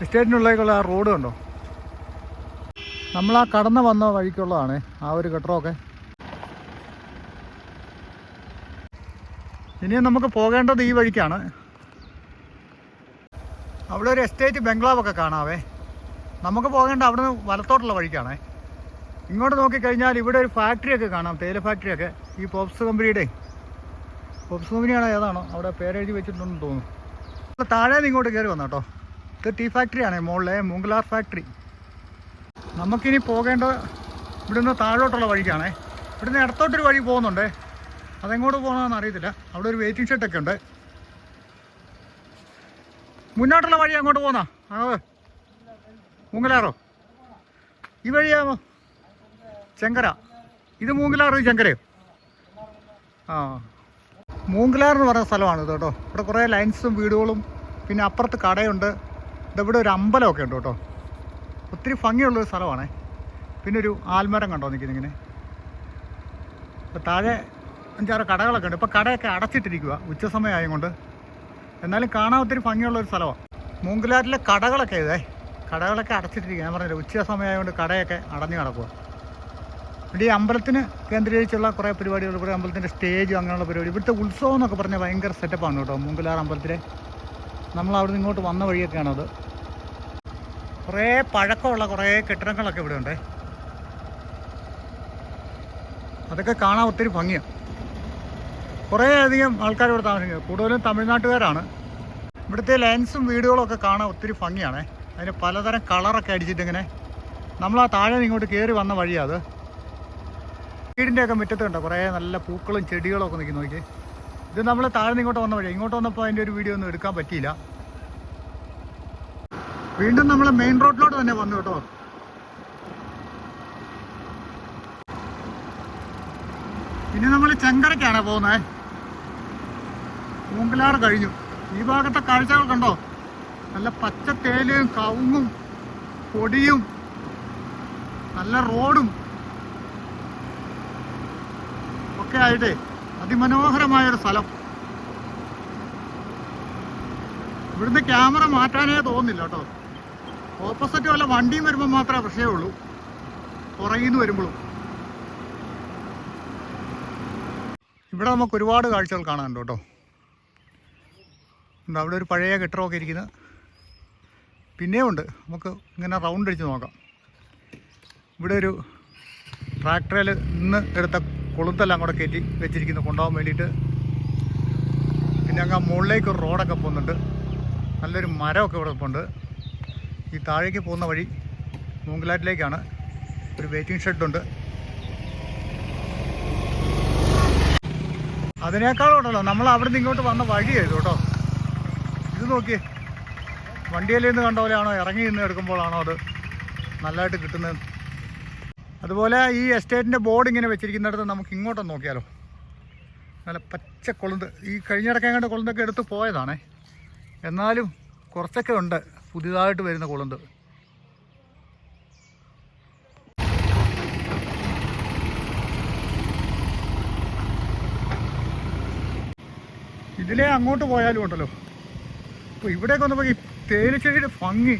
Speaker 1: എസ്റ്റേറ്റിനുള്ളിലേക്കുള്ള ആ റോഡ് കണ്ടോ? നമ്മൾ ആ കടന്ന് വന്ന വഴിക്കുള്ളതാണ് ആ ഒരു കെട്ടറമൊക്കെ ഇനിയും നമുക്ക് പോകേണ്ടത് ഈ വഴിക്കാണ്. അവിടെ ഒരു എസ്റ്റേറ്റ് ബംഗ്ലാവൊക്കെ കാണാവേ. നമുക്ക് പോകേണ്ട അവിടുന്ന് വലത്തോട്ടുള്ള വഴിക്കാണേ. ഇങ്ങോട്ട് നോക്കിക്കഴിഞ്ഞാൽ ഇവിടെ ഒരു ഫാക്ടറിയൊക്കെ കാണാം തേയില ഫാക്ടറിയൊക്കെ ഈ പോപ്സ് കമ്പനിയുടെ പോപ്സ് കമ്പനിയാണോ ഏതാണോ? അവിടെ പേരെഴുതി വെച്ചിട്ടുണ്ടെന്ന് തോന്നുന്നു. അപ്പോൾ താഴെ നിന്ന് ഇങ്ങോട്ട് കയറി വന്നു ഇത് ടീ ഫാക്ടറിയാണ് മുകളിലെ മുംഗ്ലാർ ഫാക്ടറി നമുക്കിനി പോകേണ്ടത് ഇവിടുന്ന് താഴോട്ടുള്ള വഴിക്കാണേ. ഇവിടുന്ന് ഇടത്തോട്ടൊരു വഴി പോകുന്നുണ്ട്. അതെങ്ങോട്ട് പോകണമെന്ന് അറിയത്തില്ല. അവിടെ ഒരു വെയിറ്റിംഗ് ഷെഡൊക്കെ ഉണ്ട്. മുന്നോട്ടുള്ള വഴി അങ്ങോട്ട് പോന്നാ? ആ മൂങ്ങലാറോ? ഈ വഴിയാമോ ചെങ്കര. ഇത് മൂങ്കിലാർ ചെങ്കരയോ? ആ. മൂങ്കിലാർ എന്ന് പറയുന്ന സ്ഥലമാണ് ഇത് കേട്ടോ. ഇവിടെ കുറേ ലൈൻസും വീടുകളും പിന്നെ അപ്പുറത്ത് കടയുണ്ട്. ഇവിടെ ഒരു അമ്പലമൊക്കെ ഉണ്ട് കേട്ടോ. ഒത്തിരി ഭംഗിയുള്ളൊരു സ്ഥലമാണേ. പിന്നെ ഒരു ആൽമരം കണ്ടോ നിൽക്കുന്നിങ്ങനെ താഴെ അഞ്ചാറ് കടകളൊക്കെ ഉണ്ട്. ഇപ്പോൾ കടയൊക്കെ അടച്ചിട്ടിരിക്കുക ഉച്ച സമയമായത് കൊണ്ട്. എന്നാലും കാണാൻ ഒത്തിരി ഭംഗിയുള്ളൊരു സ്ഥലമാണ് മൂങ്കിലാറ്റിലെ കടകളൊക്കെ ഇതേ. കടകളൊക്കെ അടച്ചിട്ടിരിക്കുക ഞാൻ പറഞ്ഞില്ല ഉച്ച സമയമായതുകൊണ്ട് കടയൊക്കെ അടഞ്ഞു കിടക്കുക ഇവിടെ ഈ അമ്പലത്തിന് കേന്ദ്രീകരിച്ചുള്ള കുറേ പരിപാടികൾ കുറേ അമ്പലത്തിന്റെ സ്റ്റേജ് അങ്ങനെയുള്ള പരിപാടി. ഇവിടുത്തെ ഉത്സവം എന്നൊക്കെ പറഞ്ഞാൽ ഭയങ്കര സെറ്റപ്പാണ് കേട്ടോ മൂങ്കിലാർ അമ്പലത്തിലെ. നമ്മൾ അവിടെ നിന്ന് ഇങ്ങോട്ട് വന്ന വഴിയൊക്കെയാണത് കുറേ പഴക്കമുള്ള കുറേ കെട്ടിടങ്ങളൊക്കെ ഇവിടെ ഉണ്ട്. അതൊക്കെ കാണാൻ ഒത്തിരി ഭംഗിയാണ് കുറേ അധികം ആൾക്കാർ ഇവിടെ താമസിക്കുന്നത്. കൂടുതലും തമിഴ്നാട്ടുകാരാണ്. ഇവിടുത്തെ ലെൻസും വീടുകളും ഒക്കെ കാണാൻ ഒത്തിരി ഭംഗിയാണേ. അതിന് പലതരം കളറൊക്കെ അടിച്ചിട്ടിങ്ങനെ നമ്മൾ ആ താഴെ ഇങ്ങോട്ട് കയറി വന്ന വഴിയാണ് അത്. വീടിന്റെ ഒക്കെ മുറ്റത്ത് കണ്ടോ? കുറേ നല്ല പൂക്കളും ചെടികളും ഒക്കെ നിൽക്കുന്നു നോക്കി ഇത് നമ്മൾ താഴെ ഇങ്ങോട്ട് വന്ന വഴി ഇങ്ങോട്ട് വന്നപ്പോൾ അതിന്റെ ഒരു വീഡിയോ ഒന്നും എടുക്കാൻ പറ്റിയില്ല. വീണ്ടും നമ്മൾ മെയിൻ റോഡിലോട്ട് തന്നെ വന്നു കേട്ടോ. ഇനി നമ്മൾ ചെങ്കരയ്ക്കാണ് പോകുന്നത് മൂങ്കിലാറ് കഴിഞ്ഞു. ഈ ഭാഗത്തെ കാഴ്ചകൾ കണ്ടോ? നല്ല പച്ച തേലും കവുങ്ങും പൊടിയും നല്ല റോഡും ഒക്കെ ആയിട്ട് അതിമനോഹരമായ ഒരു സ്ഥലം. ഇവിടുന്ന് ക്യാമറ മാറ്റാനേ തോന്നുന്നില്ല കേട്ടോ. ഓപ്പോസിറ്റ് വല്ല വണ്ടിയും വരുമ്പോൾ മാത്രമേ പ്രശ്നമുള്ളൂ പുറകിൽ നിന്ന് വരുമ്പോഴും. ഇവിടെ നമുക്ക് ഒരുപാട് കാഴ്ചകൾ കാണാനുണ്ട് കേട്ടോ. ഉണ്ട് അവിടെ ഒരു പഴയ കെട്ടിടമൊക്കെ ഇരിക്കുന്നത് പിന്നെയും ഉണ്ട്. നമുക്ക് ഇങ്ങനെ റൗണ്ട് അടിച്ച് നോക്കാം. ഇവിടെ ഒരു ട്രാക്ടറിൽ നിന്ന് എടുത്ത കൊളുത്തെല്ലാം കൂടെ കയറ്റി വെച്ചിരിക്കുന്നു കൊണ്ടുപോകാൻ വേണ്ടിയിട്ട്. പിന്നെ അങ്ങ് മുകളിലേക്ക് ഒരു റോഡൊക്കെ പോകുന്നുണ്ട്. നല്ലൊരു മരമൊക്കെ ഇവിടെ ഉണ്ട് ഈ താഴേക്ക് പോകുന്ന വഴി മൂങ്കിലാറ്റിലേക്കാണ്. ഒരു വെയിറ്റിംഗ് ഷെഡുണ്ട് അതിനേക്കാളും ഉണ്ടല്ലോ നമ്മൾ അവിടെ നിന്ന് ഇങ്ങോട്ട് വന്ന വഴിയായിരുന്നു കേട്ടോ. ഇത് നോക്കിയേ. വണ്ടിയിൽ നിന്ന് കണ്ട പോലെയാണോ? ഇറങ്ങി നിന്ന് എടുക്കുമ്പോഴാണോ അത് നല്ലതായിട്ട് കിട്ടുന്നത്? അതുപോലെ ഈ എസ്റ്റേറ്റിന്റെ ബോർഡ് ഇങ്ങനെ വെച്ചിരിക്കുന്നിടത്ത് നമുക്ക് ഇങ്ങോട്ടൊന്ന് നോക്കിയാലോ. നല്ല പച്ച കൊളുന്ത്. ഈ കഴിഞ്ഞിടയ്ക്ക് കണ്ട കൊളുന്തൊക്കെ എടുത്ത് പോയതാണേ. എന്നാലും കുറച്ചൊക്കെ ഉണ്ട്. പുതിയതായിട്ട് വരുന്ന കൊളുന്ത്. ഇതിലേ അങ്ങോട്ട് പോയാലും ഉണ്ടല്ലോ. അപ്പോൾ ഇവിടെയൊക്കെ വന്നപ്പോൾ ഈ തേയിലച്ചെടിയുടെ ഭംഗി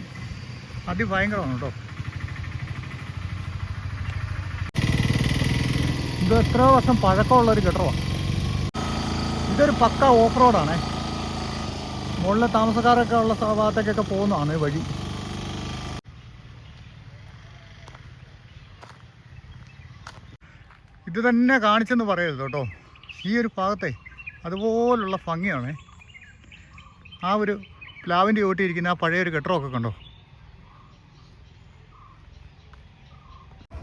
Speaker 1: അതിഭയങ്കരമാണ് കേട്ടോ. ഇത് എത്ര വർഷം പഴക്കമുള്ളൊരു ഒരു കെട്ടറമാണ് ഇതൊരു പക്ക ഓഫ് റോഡാണേ. മുകളിലെ താമസക്കാരൊക്കെ ഉള്ള ഭാഗത്തേക്കൊക്കെ പോകുന്നതാണ് വഴി. ഇത് തന്നെ കാണിച്ചെന്ന് പറയരുത് കേട്ടോ. ഈ ഒരു ഭാഗത്തെ അതുപോലുള്ള ഭംഗിയാണ്. ആ ഒരു പ്ലാവിന്റെ ഓട്ടിയിരിക്കുന്ന ആ പഴയൊരു കെട്ടറമൊക്കെ കണ്ടോ?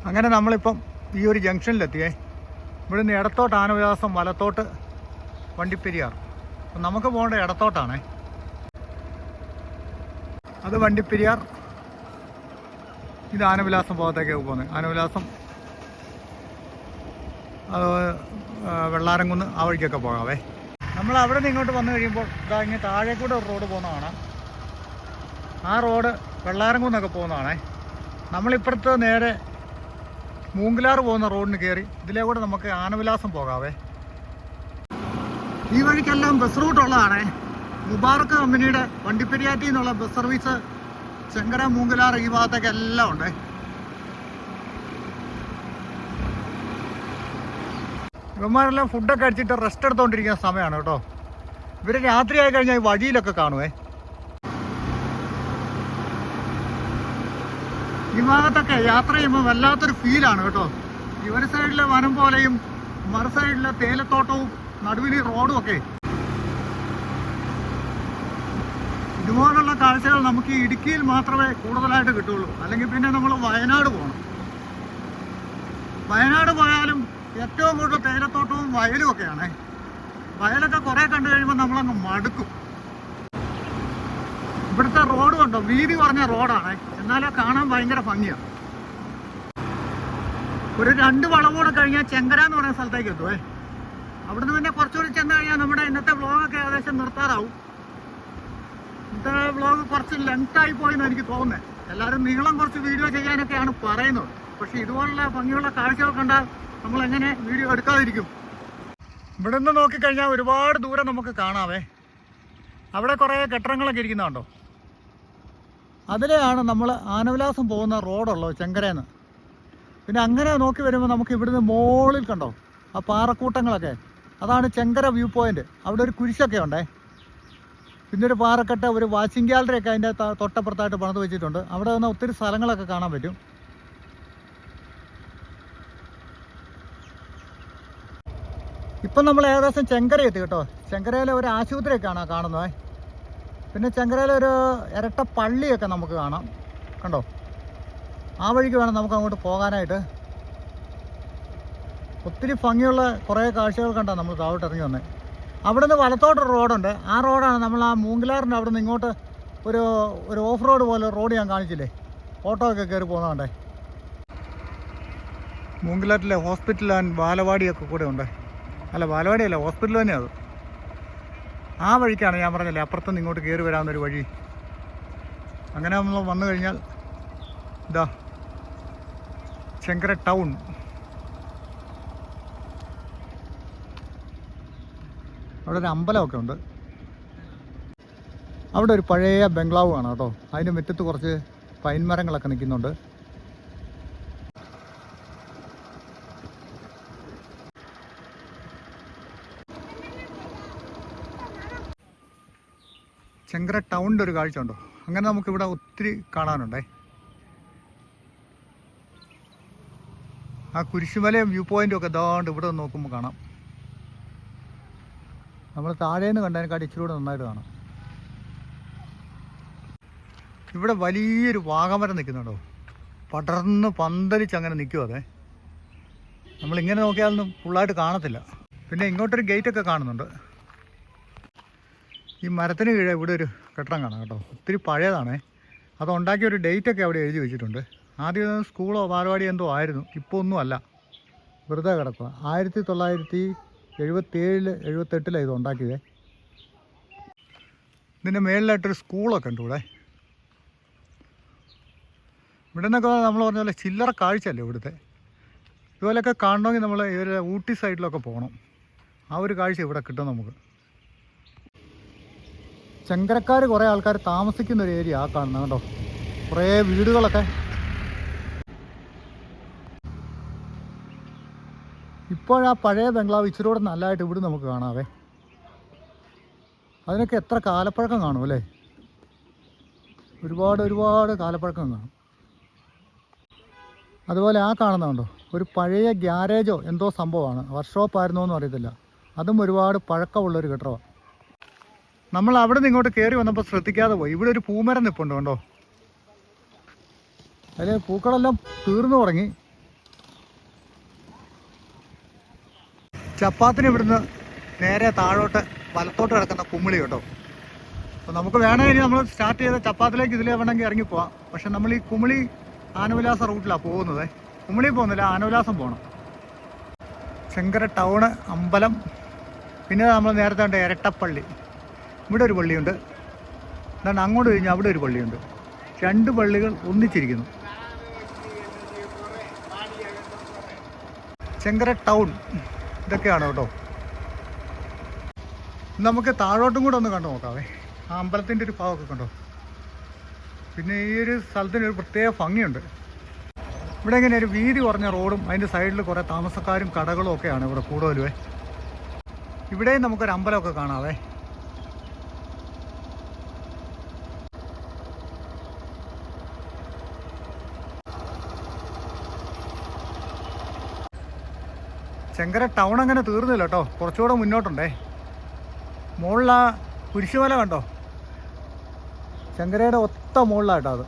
Speaker 1: അങ്ങനെ നമ്മളിപ്പം ഈ ഒരു ജംഗ്ഷനിലെത്തിയേ. ഇവിടുന്ന് ഇടത്തോട്ട് ആനവിലാസം വലത്തോട്ട് വണ്ടിപ്പെരിയാർ. അപ്പം നമുക്ക് പോകേണ്ട ഇടത്തോട്ടാണേ. അത് വണ്ടിപ്പെരിയാർ. ഇത് ആനവിലാസം ഭാഗത്തേക്കാണ് പോകുന്നത്. ആനവിലാസം വെള്ളാരംകുന്ന് ആ വഴിക്കൊക്കെ പോകാവേ. നമ്മൾ അവിടെ നിന്ന് ഇങ്ങോട്ട് വന്നു കഴിയുമ്പോൾ ഇതാ ഇങ്ങനെ താഴെ കൂടെ ഒരു റോഡ് പോകുന്ന കാണാം. ആ റോഡ് വെള്ളാരംകുന്നൊക്കെ പോകുന്നതാണേ. നമ്മളിപ്പുറത്ത് നേരെ മൂങ്കിലാർ പോകുന്ന റോഡിന് കയറി ഇതിലേ കൂടെ നമുക്ക് ആനവിലാസം പോകാവേ. ഈ വഴിക്കെല്ലാം ബസ് റൂട്ട് ഉള്ളതാണേ. മുബാർക്ക് കമ്പനിയുടെ വണ്ടിപ്പെരിയാറ്റിൽ നിന്നുള്ള ബസ് സർവീസ് ചെങ്കര മൂങ്കിലാർ ഈ ഭാഗത്തൊക്കെ എല്ലാം ഉണ്ടേ. ഇവന്മാരെല്ലാം ഫുഡൊക്കെ അടിച്ചിട്ട് റെസ്റ്റ് എടുത്തുകൊണ്ടിരിക്കുന്ന സമയമാണ് കേട്ടോ. ഇവർ രാത്രിയായി കഴിഞ്ഞാൽ ഈ വഴിയിലൊക്കെ കാണുവേ. ഈ ഭാഗത്തൊക്കെ യാത്ര ചെയ്യുമ്പോൾ വല്ലാത്തൊരു ഫീലാണ് കേട്ടോ. ഇവർ സൈഡിലെ വനം പോലെയും മറു സൈഡിലെ തേയിലത്തോട്ടവും നടുവിൽ റോഡും ഒക്കെ. ഇതുപോലുള്ള കാഴ്ചകൾ നമുക്ക് ഇടുക്കിയിൽ മാത്രമേ കൂടുതലായിട്ട് കിട്ടുള്ളൂ അല്ലെങ്കിൽ പിന്നെ നമ്മൾ വയനാട് പോകണം വയനാട് പോയാലും ഏറ്റവും കൂടുതൽ തേയിലത്തോട്ടവും വയലും ഒക്കെയാണ്. വയലൊക്കെ കുറെ കണ്ടു കഴിയുമ്പോൾ നമ്മളങ്ങ് മടുക്കും. ഇവിടുത്തെ റോഡ് കണ്ടോ? വീതി കുറഞ്ഞ റോഡാണ്. എന്നാലേ കാണാൻ ഭയങ്കര ഭംഗിയാണ് ഒരു രണ്ട് വളവോടെ കഴിഞ്ഞാൽ ചെങ്കര എന്ന് പറയുന്ന സ്ഥലത്തേക്ക് എത്തുവേ. അവിടുന്ന് പിന്നെ കുറച്ചുകൂടി ചെന്ന് കഴിഞ്ഞാൽ നമ്മുടെ ഇന്നത്തെ വ്ളോഗൊക്കെ ഏകദേശം നിർത്താറാവും. ഇന്നത്തെ വ്ളോഗ് കുറച്ച് ലെങ്ത് ആയി പോയെന്ന് എനിക്ക് തോന്നുന്നത് എല്ലാവരും നീളം കുറച്ച് വീഡിയോ ചെയ്യാനൊക്കെയാണ് പറയുന്നത്. പക്ഷെ ഇതുപോലുള്ള ഭംഗിയുള്ള കാഴ്ചകൾ കണ്ടാൽ നമ്മൾ എങ്ങനെ വീഡിയോ എടുക്കാതിരിക്കും? ഇവിടെ നിന്ന് നോക്കിക്കഴിഞ്ഞാൽ ഒരുപാട് ദൂരം നമുക്ക് കാണാവേ. അവിടെ കുറേ കെട്ടിടങ്ങളൊക്കെ ഇരിക്കുന്നുണ്ടോ അതിലെയാണ് നമ്മൾ ആനവിലാസം പോകുന്ന റോഡുള്ളത് ചെങ്കരേന്ന്. പിന്നെ അങ്ങനെ നോക്കി വരുമ്പോൾ നമുക്ക് ഇവിടുന്ന് മോളിൽ കണ്ടോ? ആ പാറക്കൂട്ടങ്ങളൊക്കെ. അതാണ് ചെങ്കര വ്യൂ പോയിന്റ് അവിടെ ഒരു കുരിശൊക്കെ ഉണ്ടേ. പിന്നെ ഒരു പാറക്കെട്ട് ഒരു വാച്ചിങ് ഗ്യാലറിയൊക്കെ അതിന്റെ തൊട്ടപ്പുറത്തായിട്ട് പണിത് വെച്ചിട്ടുണ്ട്. അവിടെ നിന്ന് ഒത്തിരി സ്ഥലങ്ങളൊക്കെ കാണാൻ പറ്റും. ഇപ്പം നമ്മൾ ഏകദേശം ചെങ്കര എത്തി കേട്ടോ. ചെങ്കരയിലെ ഒരു ആശുപത്രിയൊക്കെയാണ് കാണുന്നത്. പിന്നെ ചെങ്കരയിലെ ഒരു ഇരട്ട പള്ളിയൊക്കെ നമുക്ക് കാണാം. കണ്ടോ? ആ വഴിക്ക് വേണം നമുക്ക് അങ്ങോട്ട് പോകാനായിട്ട്. ഒത്തിരി ഭംഗിയുള്ള കുറേ കാഴ്ചകൾ കണ്ടാണ് നമ്മൾ താഴോട്ട് ഇറങ്ങി വന്നത് അവിടെ നിന്ന് വലത്തോട്ടൊരു റോഡുണ്ട്. ആ റോഡാണ് നമ്മൾ ആ മൂങ്കിലാറിന്റെ അവിടെ നിന്ന് ഇങ്ങോട്ട് ഒരു ഒരു ഓഫ് റോഡ് പോലെ റോഡ് ഞാൻ കാണിച്ചില്ലേ? ഓട്ടോ ഒക്കെ കയറി പോകുന്നതുണ്ടേ മൂങ്കിലാറ്റിലെ ഹോസ്പിറ്റൽ ആൻഡ് ബാലവാടിയൊക്കെ കൂടെ ഉണ്ട്. അല്ല ബാലവാടിയല്ല ഹോസ്പിറ്റൽ തന്നെയാണ് അത്. ആ വഴിക്കാണ് ഞാൻ പറഞ്ഞല്ലേ അപ്പുറത്തുനിന്ന് ഇങ്ങോട്ട് കയറി വരാവുന്നൊരു വഴി. അങ്ങനെ നമ്മൾ വന്നു കഴിഞ്ഞാൽ ഇതാ ശങ്കര ടൗൺ. അവിടെ ഒരു അമ്പലമൊക്കെ ഉണ്ട്. അവിടെ ഒരു പഴയ ബംഗ്ലാവ് കാണാം കേട്ടോ. അതിന്റെ മുറ്റത്ത് കുറച്ച് പൈൻ മരങ്ങളൊക്കെ നിൽക്കുന്നുണ്ട്. ചെങ്കര ടൗണിന്റെ ഒരു കാഴ്ച ഉണ്ടോ അങ്ങനെ നമുക്കിവിടെ ഒത്തിരി കാണാനുണ്ടേ. ആ കുരിശുമലയും വ്യൂ പോയിന്റും ഒക്കെ ദാണ്ട് ഇവിടെ നോക്കുമ്പോൾ കാണാം. നമ്മൾ താഴേന്ന് കണ്ടതിനെക്കാട്ടി ഇച്ചിരി കൂടെ നന്നായിട്ട് കാണാം. ഇവിടെ വലിയൊരു വാഗമരം നിൽക്കുന്നുണ്ടോ? പടർന്ന് പന്തലിച്ച് അങ്ങനെ നിൽക്കും അതെ. നമ്മളിങ്ങനെ നോക്കിയാലൊന്നും ഫുള്ളായിട്ട് കാണത്തില്ല. പിന്നെ ഇങ്ങോട്ടൊരു ഗേറ്റൊക്കെ കാണുന്നുണ്ട്. ഈ മരത്തിന് കീഴെ ഇവിടെ ഒരു കെട്ടിടം കാണാം കേട്ടോ. ഒത്തിരി പഴയതാണേ. അത് ഉണ്ടാക്കിയ ഒരു ഡേറ്റൊക്കെ അവിടെ എഴുതി വെച്ചിട്ടുണ്ട്. ആദ്യം സ്കൂളോ ബാലവാടി എന്തോ ആയിരുന്നു. ഇപ്പോൾ ഒന്നും അല്ല. വെറുതെ കിടക്കുക ആയിരത്തി തൊള്ളായിരത്തി എഴുപത്തേഴിൽ എഴുപത്തെട്ടിലാണ് ഇത് ഉണ്ടാക്കിയത് ഇതിന്റെ മേളിലായിട്ടൊരു സ്കൂളൊക്കെ ഉണ്ട് ഇവിടെ. ഇവിടെ നിന്നൊക്കെ നമ്മൾ പറഞ്ഞ പോലെ ചില്ലറ കാഴ്ചയല്ലേ ഇവിടുത്തെ. ഇതുപോലെയൊക്കെ കാണണമെങ്കിൽ നമ്മൾ ഇവരെ ഊട്ടി സൈഡിലൊക്കെ പോകണം ആ ഒരു കാഴ്ച ഇവിടെ കിട്ടും നമുക്ക്. ചെങ്കരക്കാർ കുറേ ആൾക്കാർ താമസിക്കുന്ന ഒരു ഏരിയ ആ കാണുന്നത് കേട്ടോ. കുറേ വീടുകളൊക്കെ. ഇപ്പോഴാ പഴയ ബംഗ്ലാവ് ഇച്ചിരി കൂടെ നല്ലതായിട്ട് ഇവിടെ നമുക്ക് കാണാവേ. അതിനൊക്കെ എത്ര കാലപ്പഴക്കം കാണും അല്ലേ? ഒരുപാട് ഒരുപാട് കാലപ്പഴക്കം കാണും. അതുപോലെ ആ കാണുന്നുണ്ടോ ഒരു പഴയ ഗ്യാരേജോ എന്തോ സംഭവമാണ്. വർഷോപ്പായിരുന്നോ എന്നും അറിയത്തില്ല. അതും ഒരുപാട് പഴക്കമുള്ളൊരു കെട്ടിടമാണ് നമ്മൾ അവിടെ നിന്ന് ഇങ്ങോട്ട് കയറി വന്നപ്പോൾ ശ്രദ്ധിക്കാതെ പോയി. ഇവിടെ ഒരു പൂമരം നിൽപ്പുണ്ട് കണ്ടോ? അതിൽ പൂക്കളെല്ലാം തീർന്നു തുടങ്ങി. ചപ്പാത്തിന് ഇവിടുന്ന് നേരെ താഴോട്ട് വലത്തോട്ട് കിടക്കുന്ന കുമ്മിളി കേട്ടോ. അപ്പോൾ നമുക്ക് വേണമെങ്കിൽ നമ്മൾ സ്റ്റാർട്ട് ചെയ്ത ചപ്പാത്തിലേക്ക് ഇതിലേ വേണമെങ്കിൽ ഇറങ്ങിപ്പോവാം പക്ഷെ നമ്മൾ ഈ കുമിളി ആനവിലാസ റൂട്ടിലാണ് പോകുന്നത്. കുമിളി പോകുന്നില്ല ആനവിലാസം പോകണം ശങ്കര ടൗണ് അമ്പലം. പിന്നെ നമ്മൾ നേരത്തെ ഉണ്ട് ഇരട്ടപ്പള്ളി. ഇവിടെ ഒരു പള്ളിയുണ്ട്. എന്താണ് അങ്ങോട്ട് കഴിഞ്ഞാൽ അവിടെ ഒരു പള്ളിയുണ്ട്. രണ്ട് പള്ളികൾ ഒന്നിച്ചിരിക്കുന്നു. ചെങ്കര ടൗൺ. ഇതൊക്കെയാണ് കേട്ടോ. നമുക്ക് താഴോട്ടും കൂടെ ഒന്ന് കണ്ടു നോക്കാവേ. ആ അമ്പലത്തിന്റെ ഒരു ഭാവമൊക്കെ കണ്ടോ? പിന്നെ ഈ ഒരു സ്ഥലത്തിന് ഒരു പ്രത്യേക ഭംഗിയുണ്ട്. ഇവിടെ ഇങ്ങനെ ഒരു വീതി കുറഞ്ഞ റോഡും അതിന്റെ സൈഡിൽ കുറേ താമസക്കാരും കടകളും ഒക്കെയാണ് ഇവിടെ കൂടുതലുവേ. ഇവിടെയും നമുക്കൊരു അമ്പലമൊക്കെ കാണാവേ. ചെങ്കര ടൗൺ അങ്ങനെ തീർന്നില്ല കേട്ടോ കുറച്ചുകൂടെ മുന്നോട്ടുണ്ടേ. മുകളിലാ കുരിശുമല കണ്ടോ? ശങ്കരയുടെ ഒത്ത മുകളിലാട്ടോ അത്.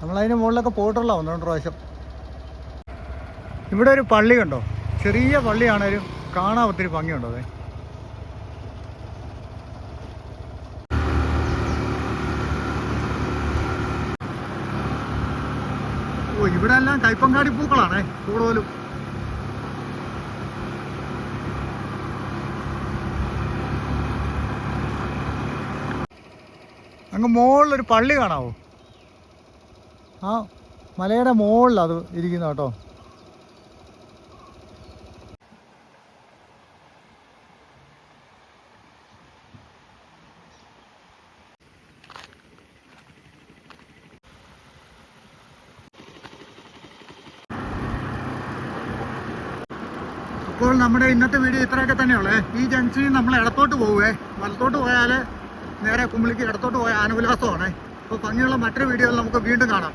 Speaker 1: നമ്മളതിന് മുകളിലൊക്കെ പോയിട്ടുള്ള ഒന്ന് രണ്ട് പ്രാവശ്യം. ഇവിടെ ഒരു പള്ളി കണ്ടോ? ചെറിയ പള്ളിയാണേലും കാണാൻ ഒത്തിരി ഭംഗിയുണ്ടോ അതെ? ഓ ഇവിടെ എല്ലാം കൈപ്പങ്കാടി പൂക്കളാണേ കൂടുതലും. അങ്ങ് മുകളിലൊരു പള്ളി കാണാവോ? ആ മലയുടെ മുകളിൽ അത് ഇരിക്കുന്ന കേട്ടോ അപ്പോൾ നമ്മുടെ ഇന്നത്തെ വീഡിയോ ഇത്രയൊക്കെ തന്നെയുള്ളേ. ഈ ജംഗ്ഷനിൽ നമ്മൾ ഇടത്തോട്ട് പോവേ. വലത്തോട്ട് പോയാൽ നേരെ കുമ്പിളിക്ക് ഇടത്തോട്ട് പോയ ആനുവിലാസമാണ് അപ്പോൾ ഭംഗിയുള്ള മറ്റൊരു വീഡിയോയിൽ നമുക്ക് വീണ്ടും കാണാം.